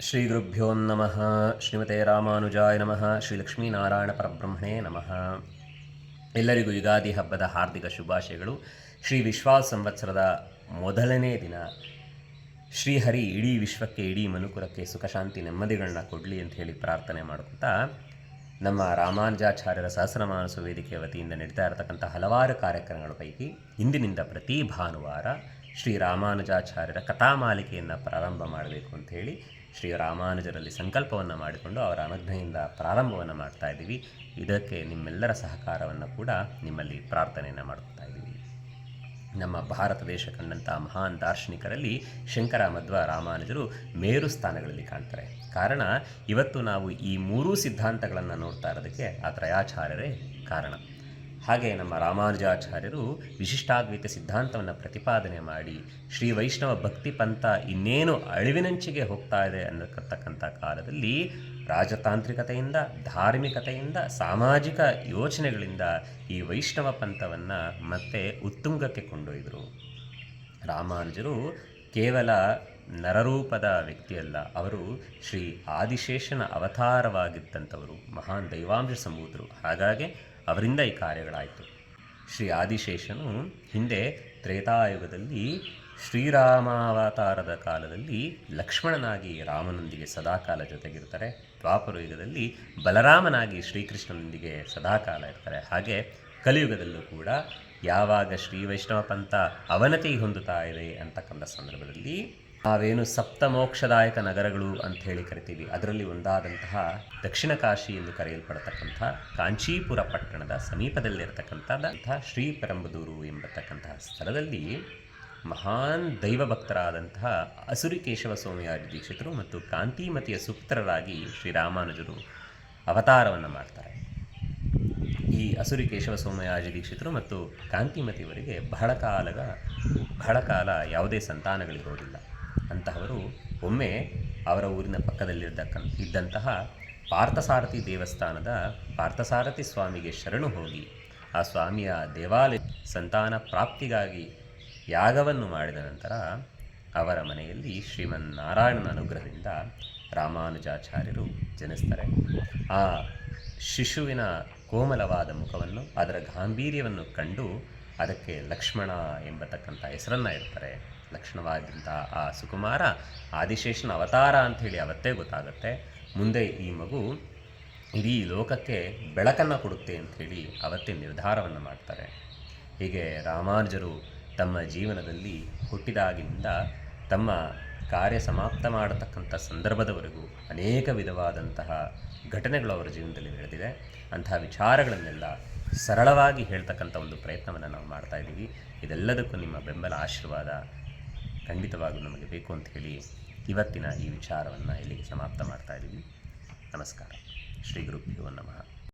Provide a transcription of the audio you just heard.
ಶ್ರೀ ಗುರುಭ್ಯೋ ನಮಃ ಶ್ರೀಮತೆ ರಾಮಾನುಜಾಯ ನಮಃ ಶ್ರೀ ಲಕ್ಷ್ಮೀನಾರಾಯಣ ಪರಬ್ರಹ್ಮಣೇ ನಮಃ ಎಲ್ಲರಿಗೂ ಯುಗಾದಿ ಹಬ್ಬದ ಹಾರ್ದಿಕ ಶುಭಾಶಯಗಳು. ಶ್ರೀ ವಿಶ್ವಾಸ ಸಂವತ್ಸರದ ಮೊದಲನೇ ದಿನ. ಶ್ರೀಹರಿ ಇಡೀ ವಿಶ್ವಕ್ಕೆ, ಇಡೀ ಮನುಕುಲಕ್ಕೆ ಸುಖಶಾಂತಿ ನೆಮ್ಮದಿಗಳನ್ನ ಕೊಡಲಿ ಅಂತ ಹೇಳಿ ಪ್ರಾರ್ಥನೆ ಮಾಡ್ಕೊತಾ, ನಮ್ಮ ರಾಮಾನುಜಾಚಾರ್ಯರ ಸಹಸ್ರಮಾನಸ ವೇದಿಕೆ ವತಿಯಿಂದ ನಡೀತಾ ಇರತಕ್ಕಂಥ ಹಲವಾರು ಕಾರ್ಯಕ್ರಮಗಳ ಪೈಕಿ ಇಂದಿನಿಂದ ಪ್ರತಿ ಭಾನುವಾರ ಶ್ರೀ ರಾಮಾನುಜಾಚಾರ್ಯರ ಕಥಾಮಾಲಿಕೆಯನ್ನು ಪ್ರಾರಂಭ ಮಾಡಬೇಕು ಅಂತ ಶ್ರೀ ರಾಮಾನುಜರಲ್ಲಿ ಸಂಕಲ್ಪವನ್ನು ಮಾಡಿಕೊಂಡು ಅವರ ಅನುಜ್ಞೆಯಿಂದ ಪ್ರಾರಂಭವನ್ನು ಮಾಡ್ತಾ ಇದ್ದೀವಿ. ಇದಕ್ಕೆ ನಿಮ್ಮೆಲ್ಲರ ಸಹಕಾರವನ್ನು ಕೂಡ ನಿಮ್ಮಲ್ಲಿ ಪ್ರಾರ್ಥನೆಯನ್ನು ಮಾಡುತ್ತಾ ಇದ್ದೀವಿ. ನಮ್ಮ ಭಾರತ ದೇಶ ಕಂಡಂಥ ಮಹಾನ್ ದಾರ್ಶನಿಕರಲ್ಲಿ ಶಂಕರ ಮಧ್ವ ರಾಮಾನುಜರು ಮೇರು ಸ್ಥಾನಗಳಲ್ಲಿ ಕಾಣ್ತಾರೆ. ಕಾರಣ, ಇವತ್ತು ನಾವು ಈ ಮೂರೂ ಸಿದ್ಧಾಂತಗಳನ್ನು ನೋಡ್ತಾ ಇರೋದಕ್ಕೆ ಆ ತ್ರಯಾಚಾರ್ಯರೇ ಕಾರಣ. ಹಾಗೆ ನಮ್ಮ ರಾಮಾನುಜಾಚಾರ್ಯರು ವಿಶಿಷ್ಟಾದ್ವೈತ ಸಿದ್ಧಾಂತವನ್ನು ಪ್ರತಿಪಾದನೆ ಮಾಡಿ, ಶ್ರೀ ವೈಷ್ಣವ ಭಕ್ತಿ ಪಂಥ ಇನ್ನೇನು ಅಳಿವಿನಂಚಿಗೆ ಹೋಗ್ತಾ ಇದೆ ಅನ್ನತಕ್ಕಂಥ ಕಾಲದಲ್ಲಿ ರಾಜತಾಂತ್ರಿಕತೆಯಿಂದ, ಧಾರ್ಮಿಕತೆಯಿಂದ, ಸಾಮಾಜಿಕ ಯೋಚನೆಗಳಿಂದ ಈ ವೈಷ್ಣವ ಪಂಥವನ್ನು ಮತ್ತೆ ಉತ್ತುಂಗಕ್ಕೆ ಕೊಂಡೊಯ್ದರು. ರಾಮಾನುಜರು ಕೇವಲ ನರರೂಪದ ವ್ಯಕ್ತಿಯಲ್ಲ, ಅವರು ಶ್ರೀ ಆದಿಶೇಷನ ಅವತಾರವಾಗಿದ್ದಂಥವರು, ಮಹಾನ್ ದೈವಾಂಶ ಸಂಭೂತರು ಹಾಗಾಗಿ ಅವರಿಂದ ಈ ಕಾರ್ಯಗಳಾಯಿತು. ಶ್ರೀ ಆದಿಶೇಷನು ಹಿಂದೆ ತ್ರೇತಾಯುಗದಲ್ಲಿ ಶ್ರೀರಾಮಾವತಾರದ ಕಾಲದಲ್ಲಿ ಲಕ್ಷ್ಮಣನಾಗಿ ರಾಮನೊಂದಿಗೆ ಸದಾಕಾಲ ಜೊತೆಗಿರ್ತಾರೆ. ದ್ವಾಪರ ಯುಗದಲ್ಲಿ ಬಲರಾಮನಾಗಿ ಶ್ರೀಕೃಷ್ಣನೊಂದಿಗೆ ಸದಾಕಾಲ ಇರ್ತಾರೆ. ಹಾಗೆ ಕಲಿಯುಗದಲ್ಲೂ ಕೂಡ ಯಾವಾಗ ಶ್ರೀ ವೈಷ್ಣವ ಪಂಥ ಅವನತಿ ಹೊಂದುತ್ತಾ ಇದೆ ಅಂತಕ್ಕಂಥ ಸಂದರ್ಭದಲ್ಲಿ ನಾವೇನು ಸಪ್ತಮೋಕ್ಷದಾಯಕ ನಗರಗಳು ಅಂತ ಹೇಳಿ ಕರಿತೀವಿ. ಅದರಲ್ಲಿ ಒಂದಾದಂತಹ ದಕ್ಷಿಣ ಕಾಶಿ ಎಂದು ಕರೆಯಲ್ಪಡತಕ್ಕಂಥ ಕಾಂಚೀಪುರ ಪಟ್ಟಣದ ಸಮೀಪದಲ್ಲಿರತಕ್ಕಂಥ ಶ್ರೀ ಪೆರಂಬದೂರು ಎಂಬತಕ್ಕಂತಹ ಸ್ಥಳದಲ್ಲಿ ಮಹಾನ್ ದೈವ ಭಕ್ತರಾದಂತಹ ಅಸುರಿ ಕೇಶವ ಸ್ವಾಮಿಯಾರಿ ದೀಕ್ಷಿತರು ಮತ್ತು ಕಾಂತಿಮತಿಯ ಸುಪುತ್ರರಾಗಿ ಶ್ರೀರಾಮಾನುಜರು ಅವತಾರವನ್ನು ಮಾಡ್ತಾರೆ. ಈ ಅಸುರಿ ಕೇಶವ ಸೋಮಯಾಜಿ ದೀಕ್ಷಿತರು ಮತ್ತು ಕಾಂತಿಮತಿಯವರಿಗೆ ಬಹಳ ಕಾಲದ ಬಹಳ ಕಾಲ ಯಾವುದೇ ಸಂತಾನಗಳಿರೋದಿಲ್ಲ. ಅಂತಹವರು ಒಮ್ಮೆ ಅವರ ಊರಿನ ಪಕ್ಕದಲ್ಲಿರ್ತಕ್ಕಂಥ ಇದ್ದಂತಹ ಪಾರ್ಥಸಾರಥಿ ದೇವಸ್ಥಾನದ ಪಾರ್ಥಸಾರಥಿ ಸ್ವಾಮಿಗೆ ಶರಣು ಹೋಗಿ ಆ ಸ್ವಾಮಿಯ ದೇವಾಲಯ ಸಂತಾನ ಪ್ರಾಪ್ತಿಗಾಗಿ ಯಾಗವನ್ನು ಮಾಡಿದ ನಂತರ ಅವರ ಮನೆಯಲ್ಲಿ ಶ್ರೀಮನ್ನಾರಾಯಣನ ಅನುಗ್ರಹದಿಂದ ರಾಮಾನುಜಾಚಾರ್ಯರು ಜನಿಸ್ತಾರೆ. ಆ ಶಿಶುವಿನ ಕೋಮಲವಾದ ಮುಖವನ್ನು ಅದರ ಗಾಂಭೀರ್ಯವನ್ನು ಕಂಡು ಅದಕ್ಕೆ ಲಕ್ಷ್ಮಣ ಎಂಬತಕ್ಕಂಥ ಹೆಸರನ್ನು ಇಡ್ತಾರೆ. ಲಕ್ಷಣವಾದಂಥ ಆ ಸುಕುಮಾರ ಆದಿಶೇಷನ ಅವತಾರ ಅಂಥೇಳಿ ಅವತ್ತೇ ಗೊತ್ತಾಗುತ್ತೆ. ಮುಂದೆ ಈ ಮಗು ಇಡೀ ಲೋಕಕ್ಕೆ ಬೆಳಕನ್ನು ಕೊಡುತ್ತೆ ಅಂಥೇಳಿ ಅವತ್ತೇ ನಿರ್ಧಾರವನ್ನು ಮಾಡ್ತಾರೆ. ಹೀಗೆ ರಾಮಾನುಜರು ತಮ್ಮ ಜೀವನದಲ್ಲಿ ಹುಟ್ಟಿದಾಗಿನಿಂದ ತಮ್ಮ ಕಾರ್ಯ ಸಮಾಪ್ತ ಮಾಡತಕ್ಕಂಥ ಸಂದರ್ಭದವರೆಗೂ ಅನೇಕ ವಿಧವಾದಂತಹ ಘಟನೆಗಳು ಅವರ ಜೀವನದಲ್ಲಿ ನಡೆದಿದೆ. ಅಂತಹ ವಿಚಾರಗಳನ್ನೆಲ್ಲ ಸರಳವಾಗಿ ಹೇಳ್ತಕ್ಕಂಥ ಒಂದು ಪ್ರಯತ್ನವನ್ನು ನಾವು ಮಾಡ್ತಾ ಇದ್ದೀವಿ. ಇದೆಲ್ಲದಕ್ಕೂ ನಿಮ್ಮ ಬೆಂಬಲ ಆಶೀರ್ವಾದ ಖಂಡಿತವಾಗೂ ನಮಗೆ ಬೇಕು ಅಂತ ಹೇಳಿ ಇವತ್ತಿನ ಈ ವಿಚಾರವನ್ನು ಇಲ್ಲಿಗೆ ಸಮಾಪ್ತ ಮಾಡ್ತಾ ಇದ್ದೀವಿ. ನಮಸ್ಕಾರ. ಶ್ರೀ ಗುರುಭ್ಯೋ ನಮಃ.